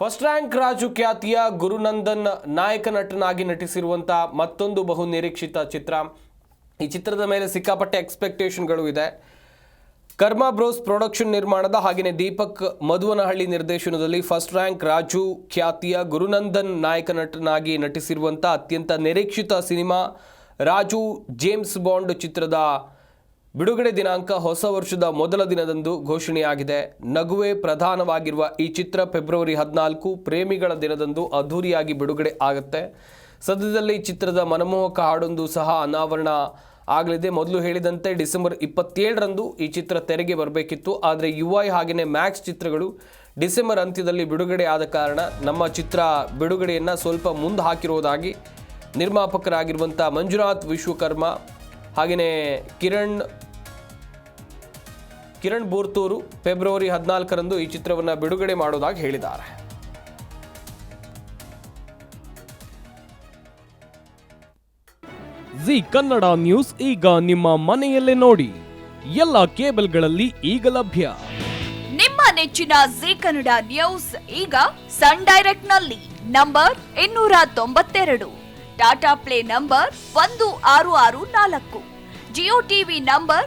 First rank Raju ಖ್ಯಾತಿಯ ಗುರುನಂದನ್ ನಾಯಕ ನಟನಾಗಿ ನಟಿಸಿರುವಂತಹ ಮತ್ತೊಂದು ಬಹು ನಿರೀಕ್ಷಿತ ಚಿತ್ರ. ಈ ಚಿತ್ರದ ಮೇಲೆ ಸಿಕ್ಕಾಪಟ್ಟೆ ಎಕ್ಸ್ಪೆಕ್ಟೇಷನ್ಗಳು ಇದೆ. ಕರ್ಮ ಬ್ರೋಸ್ ಪ್ರೊಡಕ್ಷನ್ ನಿರ್ಮಾಣದ ಹಾಗೆಯೇ ದೀಪಕ್ ಮಧುವನಹಳ್ಳಿ ನಿರ್ದೇಶನದಲ್ಲಿ ಫಸ್ಟ್ ರ್ಯಾಂಕ್ ರಾಜು ಖ್ಯಾತಿಯ ಗುರುನಂದನ್ ನಾಯಕ ನಟನಾಗಿ ನಟಿಸಿರುವಂಥ ಅತ್ಯಂತ ನಿರೀಕ್ಷಿತ ಸಿನಿಮಾ ರಾಜು ಜೇಮ್ಸ್ ಬಾಂಡ್ ಚಿತ್ರದ ಬಿಡುಗಡೆ ದಿನಾಂಕ ಹೊಸ ವರ್ಷದ ಮೊದಲ ದಿನದಂದು ಘೋಷಣೆಯಾಗಿದೆ. ನಗುವೆ ಪ್ರಧಾನವಾಗಿರುವ ಈ ಚಿತ್ರ ಫೆಬ್ರವರಿ ಹದಿನಾಲ್ಕು ಪ್ರೇಮಿಗಳ ದಿನದಂದು ಅದ್ಧೂರಿಯಾಗಿ ಬಿಡುಗಡೆ ಆಗುತ್ತೆ. ಸದ್ಯದಲ್ಲಿ ಈ ಚಿತ್ರದ ಮನಮೋಹಕ ಹಾಡೊಂದು ಸಹ ಅನಾವರಣ ಆಗಲಿದೆ. ಮೊದಲು ಹೇಳಿದಂತೆ ಡಿಸೆಂಬರ್ ಇಪ್ಪತ್ತೇಳರಂದು ಈ ಚಿತ್ರ ತೆರೆಗೆ ಬರಬೇಕಿತ್ತು. ಆದರೆ ಯು ಐ ಹಾಗೆಯೇ ಮ್ಯಾಕ್ಸ್ ಚಿತ್ರಗಳು ಡಿಸೆಂಬರ್ ಅಂತ್ಯದಲ್ಲಿ ಬಿಡುಗಡೆ ಆದ ಕಾರಣ ನಮ್ಮ ಚಿತ್ರ ಬಿಡುಗಡೆಯನ್ನು ಸ್ವಲ್ಪ ಮುಂದೆ ಹಾಕಿರುವುದಾಗಿ ನಿರ್ಮಾಪಕರಾಗಿರುವಂಥ ಮಂಜುನಾಥ್ ವಿಶ್ವಕರ್ಮ ಹಾಗೆಯೇ ಕಿರಣ್ ಕಿರಣ್ ಬೂರ್ತೂರು ಫೆಬ್ರವರಿ ಹದಿನಾಲ್ಕರಂದು ಈ ಚಿತ್ರವನ್ನು ಬಿಡುಗಡೆ ಮಾಡೋದಾಗಿ ಹೇಳಿದ್ದಾರೆ. ಜಿ ಕನ್ನಡ ನ್ಯೂಸ್ ಈಗ ನಿಮ್ಮ ಮನೆಯಲ್ಲೇ ನೋಡಿ. ಎಲ್ಲ ಕೇಬಲ್ಗಳಲ್ಲಿ ಈಗ ಲಭ್ಯ. ನಿಮ್ಮ ನೆಚ್ಚಿನ ಜಿ ಕನ್ನಡ ನ್ಯೂಸ್ ಈಗ ಸನ್ ಡೈರೆಕ್ಟ್ನಲ್ಲಿ ನಂಬರ್ ಇನ್ನೂರ ತೊಂಬತ್ತೆರಡು ಟಾಟಾ ಪ್ಲೇ ನಂಬರ್ ಒಂದು ಆರು ಆರು ನಾಲ್ಕು ಜಿಯೋ ಟಿವಿ ನಂಬರ್